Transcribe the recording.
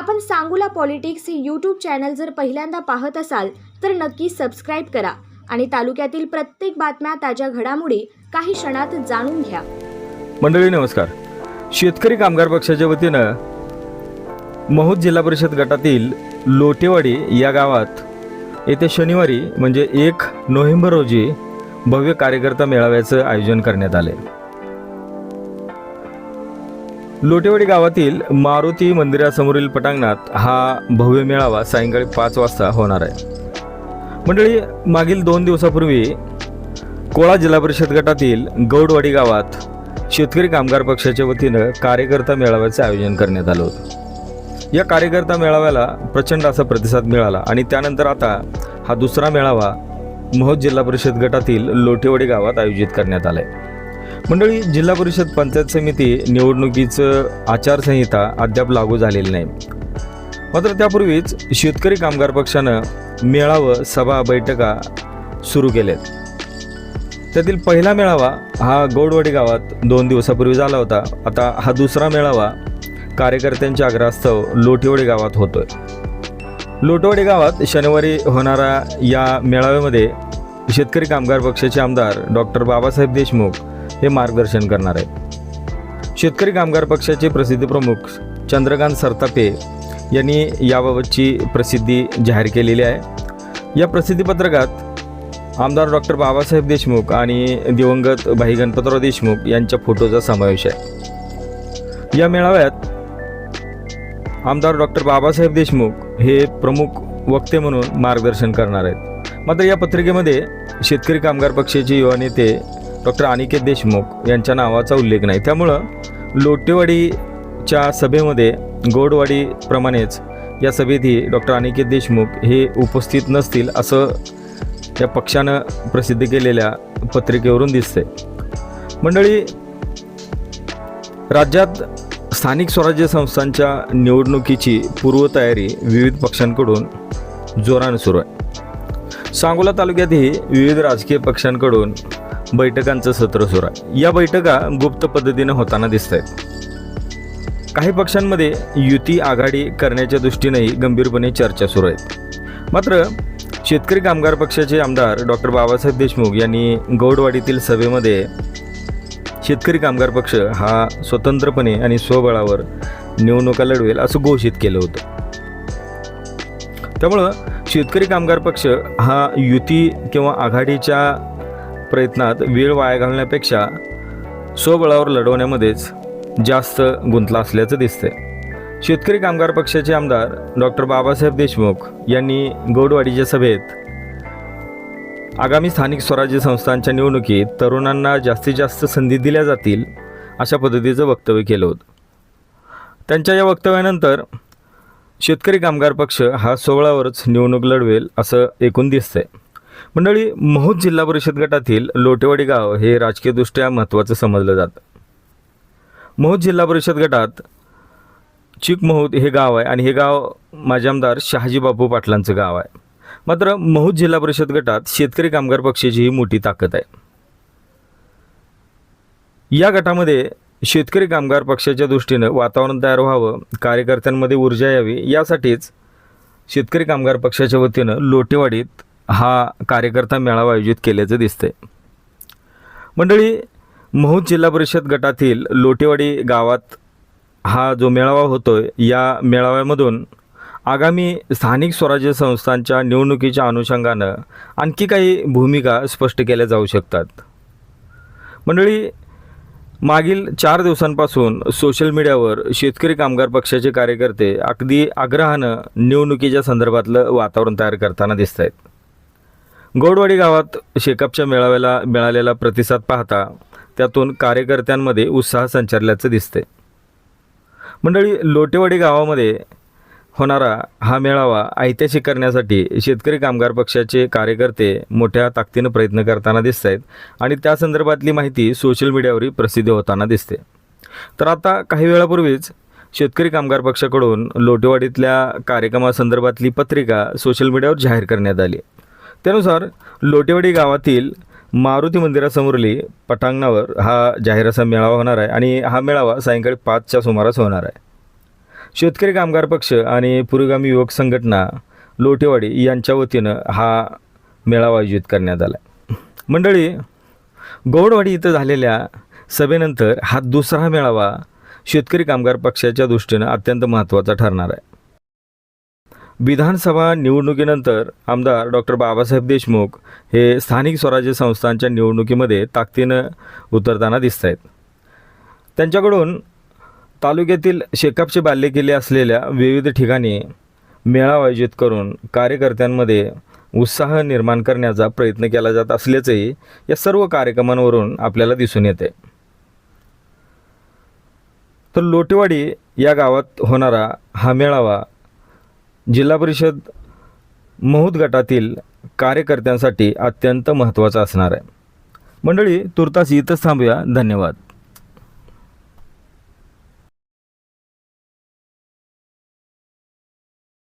आपण सांगूला पॉलिटिक्स हे यूट्यूब चॅनल जर पहिल्यांदा पाहत असाल तर नक्की सबस्क्राईब करा आणि तालुक्यातील प्रत्येक बातम्या ताज्या घडामोडी काही क्षणात जाणून घ्या. मंडळी नमस्कार. शेतकरी कामगार पक्षाच्या वतीनं महूद जिल्हा परिषद गटातील लोटेवाडी या गावात येत्या शनिवारी म्हणजे एक नोव्हेंबर रोजी भव्य कार्यकर्ता मेळाव्याचं आयोजन करण्यात आले लोटेवाडी गावातील मारुती मंदिरासमोरील पटांगणात हा भव्य मेळावा सायंकाळी पाच वाजता होणार आहे. मंडळी मागील दोन दिवसापूर्वी कोळा जिल्हा परिषद गटातील गौडवाडी गावात शेतकरी कामगार पक्षाच्या वतीनं कार्यकर्ता मेळाव्याचं आयोजन करण्यात आलं होतं. या कार्यकर्ता मेळाव्याला प्रचंड असा प्रतिसाद मिळाला आणि त्यानंतर आता हा दुसरा मेळावा महोद जिल्हा परिषद गटातील लोटेवाडी गावात आयोजित करण्यात आला आहे मंडळी जिल्हा परिषद पंचायत समिती निवडणुकीचं आचारसंहिता अद्याप लागू झालेली नाही. मात्र त्यापूर्वीच शेतकरी कामगार पक्षानं मेळावं सभा बैठका सुरू केल्यात. त्यातील पहिला मेळावा हा गौडवाडी गावात दोन दिवसापूर्वी झाला होता. आता हा दुसरा मेळावा कार्यकर्त्यांच्या आग्रहास्तव लोटेवाडी गावात होतोय. लोटवाडी गावात शनिवारी होणारा या मेळाव्यामध्ये शेतकरी कामगार पक्षाचे आमदार डॉक्टर बाबासाहेब देशमुख हे मार्गदर्शन करणार आहेत. शेतकरी कामगार पक्षाचे प्रसिद्धी प्रमुख चंद्रकांत सरतापे यांनी याबाबतची प्रसिद्धी जाहीर केलेली आहे. या प्रसिद्धीपत्रकात आमदार डॉक्टर बाबासाहेब देशमुख आणि दिवंगत भाई गणपतराव देशमुख यांच्या फोटोचा समावेश आहे. या मेळाव्यात आमदार डॉक्टर बाबासाहेब देशमुख हे प्रमुख वक्ते म्हणून मार्गदर्शन करणार आहेत. मात्र या पत्रिकेमध्ये शेतकरी कामगार पक्षाचे युवा नेते डॉक्टर अनिकेत देशमुख यांच्या नावाचा उल्लेख नाही. त्यामुळं लोटेवाडीच्या सभेमध्ये गोडवाडीप्रमाणेच या सभेतही डॉक्टर अनिकेत देशमुख हे उपस्थित नसतील असं या पक्षानं प्रसिद्ध केलेल्या पत्रिकेवरून दिसते मंडळी राज्यात स्थानिक स्वराज्य संस्थांच्या निवडणुकीची पूर्वतयारी विविध पक्षांकडून जोरानं सुरू आहे. सांगोला तालुक्यातही विविध राजकीय पक्षांकडून बैठकांचं सत्र सुरू आहे. या बैठका गुप्त पद्धतीनं होताना दिसत आहेत काही पक्षांमध्ये युती आघाडी करण्याच्या दृष्टीनेही गंभीरपणे चर्चा सुरू आहेत. मात्र शेतकरी कामगार पक्षाचे आमदार डॉक्टर बाबासाहेब देशमुख यांनी गौडवाडीतील सभेमध्ये शेतकरी कामगार पक्ष हा स्वतंत्रपणे आणि स्वबळावर निवडणुका लढवेल असं घोषित केलं होतं. त्यामुळं शेतकरी कामगार पक्ष हा युती किंवा आघाडीच्या प्रयत्नात वेळ वाया घालण्यापेक्षा स्वबळावर लढवण्यामध्येच जास्त गुंतला असल्याचं दिसतंय. शेतकरी कामगार पक्षाचे आमदार डॉक्टर बाबासाहेब देशमुख यांनी गौडवाडीच्या सभेत आगामी स्थानिक स्वराज्य संस्थांच्या निवडणुकीत तरुणांना जास्तीत जास्त संधी दिल्या जातील अशा पद्धतीचं वक्तव्य केलं होतं. त्यांच्या या वक्तव्यानंतर शेतकरी कामगार पक्ष हा सोहळावरच निवडणूक लढवेल असं एकूण दिसतंय. मंडळी महूद जिल्हा परिषद गटातील लोटेवाडी गाव हे राजकीयदृष्ट्या महत्त्वाचं समजलं जातं. महूद जिल्हा परिषद गटात चिकमहूद हे गाव आहे आणि हे गाव माझे आमदार शहाजी बापू पाटलांचं गाव आहे. मात्र महूद जिल्हा परिषद गटात शेतकरी कामगार पक्षाची ही मोठी ताकद आहे. या गटामध्ये शेतकरी कामगार पक्षाच्या दृष्टीनं वातावरण तयार व्हावं कार्यकर्त्यांमध्ये ऊर्जा यावी यासाठीच शेतकरी कामगार पक्षाच्या वतीनं लोटेवाडीत हा कार्यकर्ता मेळावा आयोजित केल्याचं दिसतंय. मंडळी महूद जिल्हा परिषद गटातील लोटेवाडी गावात हा जो मेळावा होतोय या मेळाव्यामधून आगामी स्थानिक स्वराज्य संस्थांच्या निवडणुकीच्या अनुषंगानं आणखी काही भूमिका स्पष्ट केल्या जाऊ शकतात. मंडळी मागील चार दिवसांपासून सोशल मीडियावर शेतकरी कामगार पक्षाचे कार्यकर्ते अगदी आग्रहानं निवडणुकीच्या संदर्भातलं वातावरण तयार करताना दिसत आहेत गोडवाडी गावात शेकापच्या मेळाव्याला मिळालेला प्रतिसाद पाहता त्यातून कार्यकर्त्यांमध्ये उत्साह संचारल्याचं दिसते मंडळी लोटेवाडी गावामध्ये होणारा हा मेळावा ऐतिहासिक करण्यासाठी शेतकरी कामगार पक्षाचे कार्यकर्ते मोठ्या ताकदीनं प्रयत्न करताना दिसत आहेत आणि त्या संदर्भातली माहिती सोशल मीडियावरही प्रसिद्ध होताना दिसते. तर आता काही वेळापूर्वीच शेतकरी कामगार पक्षाकडून लोटेवाडीतल्या कार्यक्रमासंदर्भातली पत्रिका सोशल मीडियावर जाहीर करण्यात आली. त्यानुसार लोटेवाडी गावातील मारुती मंदिरासमोरली पटांगणावर हा जाहीर असा मेळावा होणार आहे आणि हा मेळावा सायंकाळी पाचच्या सुमारास होणार आहे. शेतकरी कामगार पक्ष आणि पुरोगामी युवक संघटना लोटेवाडी यांच्या वतीनं हा मेळावा आयोजित करण्यात आला मंडळी गौडवाडी इथं झालेल्या सभेनंतर हा दुसरा मेळावा शेतकरी कामगार पक्षाच्या दृष्टीनं अत्यंत महत्त्वाचा ठरणार आहे. विधानसभा निवडणुकीनंतर आमदार डॉक्टर बाबासाहेब देशमुख हे स्थानिक स्वराज्य संस्थांच्या निवडणुकीमध्ये ताकदीनं उतरताना दिसत आहेत त्यांच्याकडून तालुक्यातील शेकापचे बाल्य केले असलेल्या विविध ठिकाणी मेळावा आयोजित करून कार्यकर्त्यांमध्ये उत्साह निर्माण करण्याचा प्रयत्न केला जात असल्याचंही या सर्व कार्यक्रमांवरून आपल्याला दिसून येते. तर लोटेवाडी या गावात होणारा हा मेळावा जिल्हा परिषद महूद गटातील कार्यकर्त्यांसाठी अत्यंत महत्त्वाचा असणार आहे. मंडळी तुर्तास इथंच थांबूया. धन्यवाद.